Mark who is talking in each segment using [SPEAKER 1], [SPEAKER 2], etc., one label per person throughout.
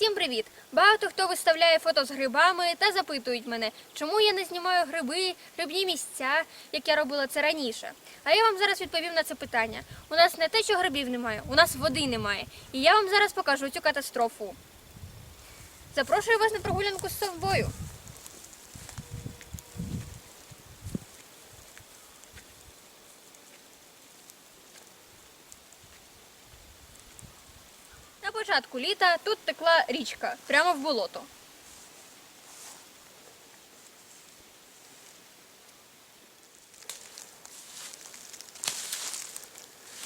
[SPEAKER 1] Всім привіт! Багато хто виставляє фото з грибами та запитують мене, чому я не знімаю гриби, грибні місця, як я робила це раніше. А я вам зараз відповім на це питання. У нас не те, що грибів немає, у нас води немає. І я вам зараз покажу цю катастрофу. Запрошую вас на прогулянку з собою. На початку літа тут текла річка прямо в болото.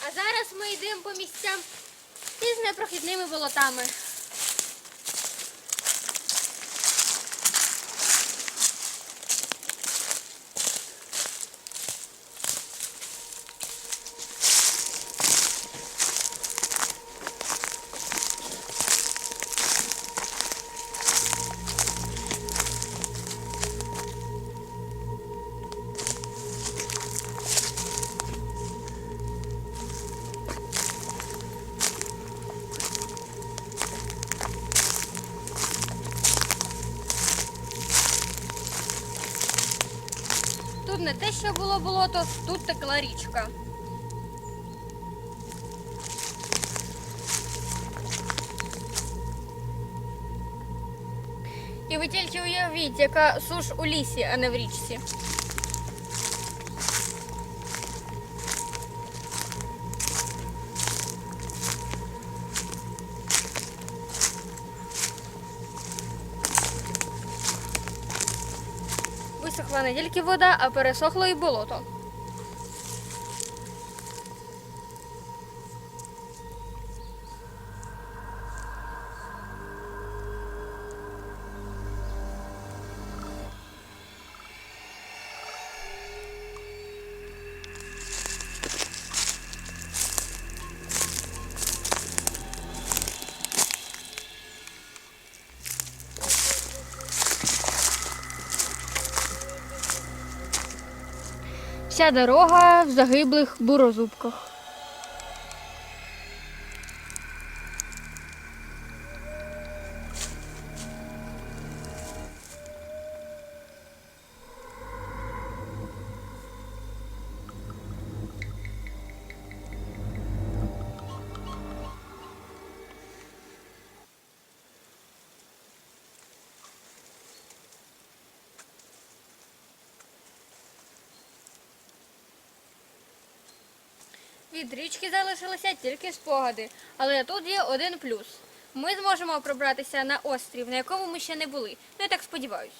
[SPEAKER 1] А зараз ми йдемо по місцям із непрохідними болотами. Тут не те, що було болото, тут текла річка. І ви тільки уявіть, яка суш у лісі, а не в річці. Висохла не тільки вода, а пересохло і болото. Вся дорога в загиблих бурозубках. Від річки залишилися тільки спогади, але тут є один плюс. Ми зможемо пробратися на острів, на якому ми ще не були. Ну, я так сподіваюся.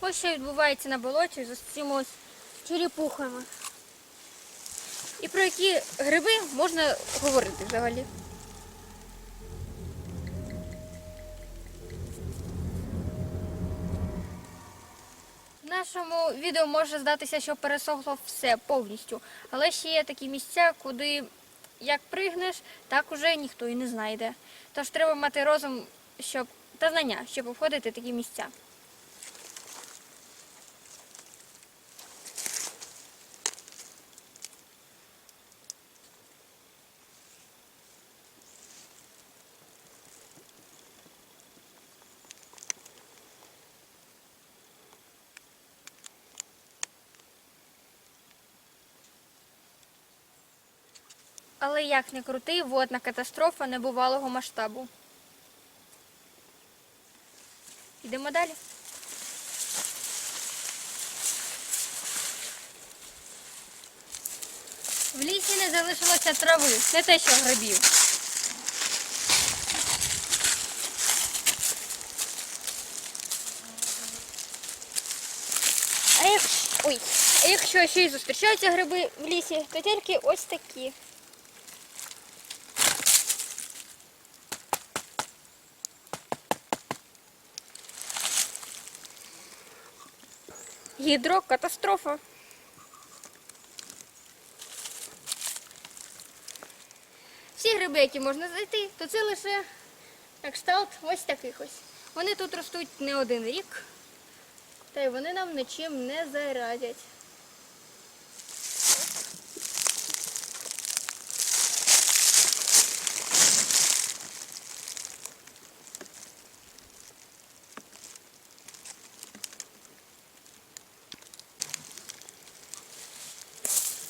[SPEAKER 1] Ось що відбувається на болоті з цими черепухами. І про які гриби можна говорити взагалі? Нашому відео може здатися, що пересохло все повністю, але ще є такі місця, куди як пригнеш, так уже ніхто і не знайде. Тож треба мати розум щоб, та знання, щоб обходити такі місця. Але як не крути, водна катастрофа небувалого масштабу. Йдемо далі. В лісі не залишилося трави, не те, що грибів. А якщо, ой, а якщо ще й зустрічаються гриби в лісі, то тільки ось такі. Гідрокатастрофа. Всі гриби, які можна знайти, то це лише кшталт ось таких ось. Вони тут ростуть не один рік, та й вони нам нічим не зарадять.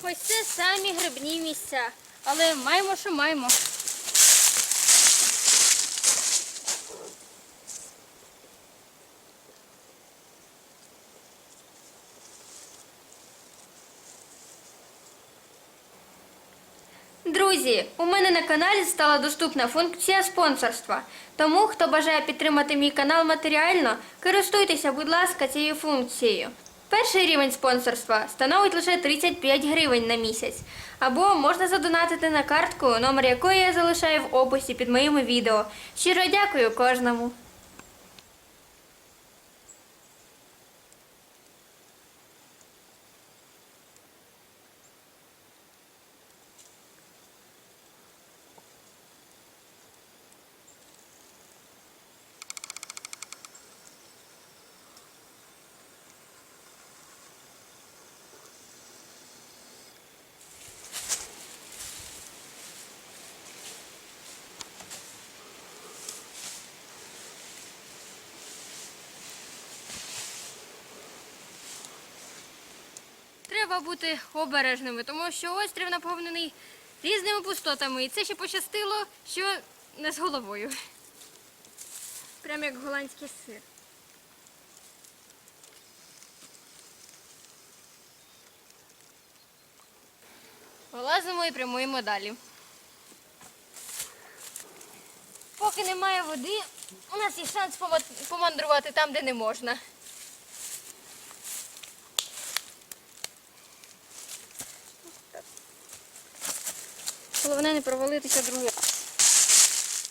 [SPEAKER 1] Ось це самі грибні місця. Але маємо, що маємо. Друзі, у мене на каналі стала доступна функція спонсорства. Тому, хто бажає підтримати мій канал матеріально, користуйтеся, будь ласка, цією функцією. Перший рівень спонсорства становить лише 35 гривень на місяць. Або можна задонатити на картку, номер якої я залишаю в описі під моїми відео. Щиро дякую кожному. Треба бути обережними, тому що острів наповнений різними пустотами. І це ще пощастило, що не з головою. Прямо як голландський сир. Вилазимо і прямуємо далі. Поки немає води, у нас є шанс помандрувати там, де не можна. Головне не провалитися другий раз.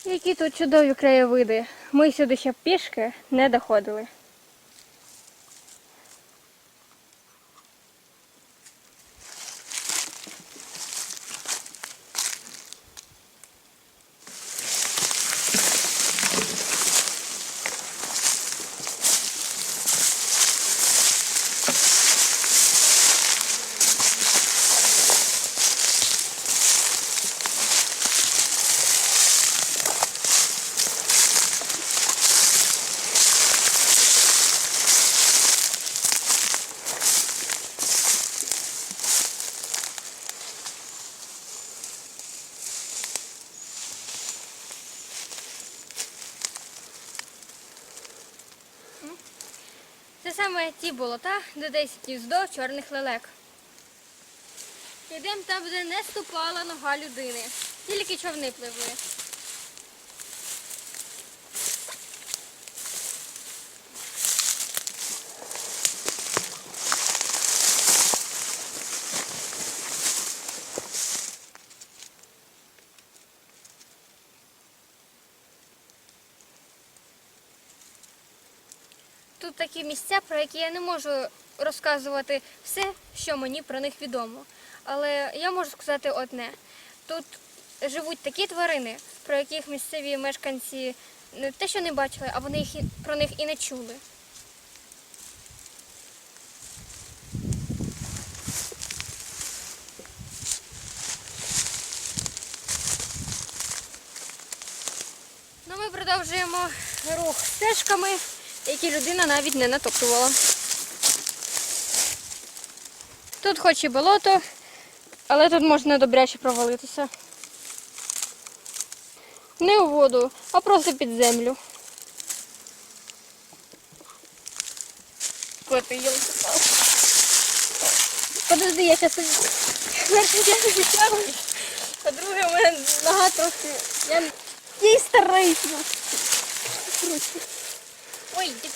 [SPEAKER 1] Які тут чудові краєвиди. Ми сюди ще пішки не доходили. Це саме ті болота, де десь гніздо чорних лелек. Йдемо там, де не ступала нога людини. Тільки човни пливли. Тут такі місця, про які я не можу розказувати все, що мені про них відомо. Але я можу сказати одне: тут живуть такі тварини, про яких місцеві мешканці не те, що не бачили, а вони їх про них і не чули. Ну, ми продовжуємо рух стежками, які людина навіть не натоптувала. Тут хоч і болото, але тут можна добряче провалитися. Не у воду, а просто під землю. Подожди, я зараз не відтягую. По-друге, у мене нога трохи. Я їй стараюся. Ой, ти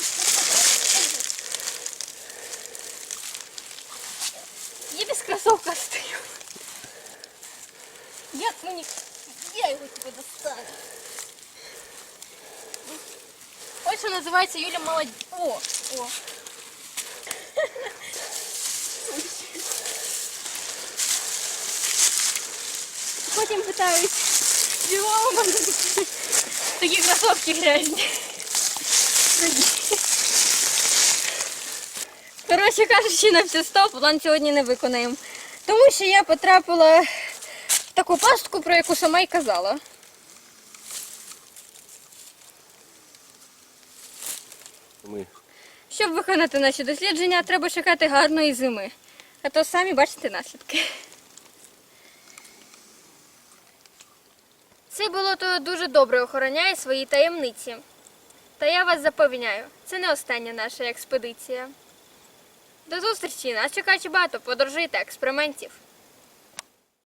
[SPEAKER 1] Я без кроссовка стою. Як мені... Я його тебе достану. Ось що називається Юля молодь. О, о. Потім питають, чого у мене такі, такі кросовки грязні. Коротше кажучи, на все 100 план сьогодні не виконаємо. Тому що я потрапила в таку пастку, про яку сама й казала.
[SPEAKER 2] Ми.
[SPEAKER 1] Щоб виконати наші дослідження, треба чекати гарної зими. А то самі бачите наслідки. Це було, то дуже добре охороняє свої таємниці. Та я вас запевняю, це не остання наша експедиція. До зустрічі! Нас чекає багато подорожей та експериментів.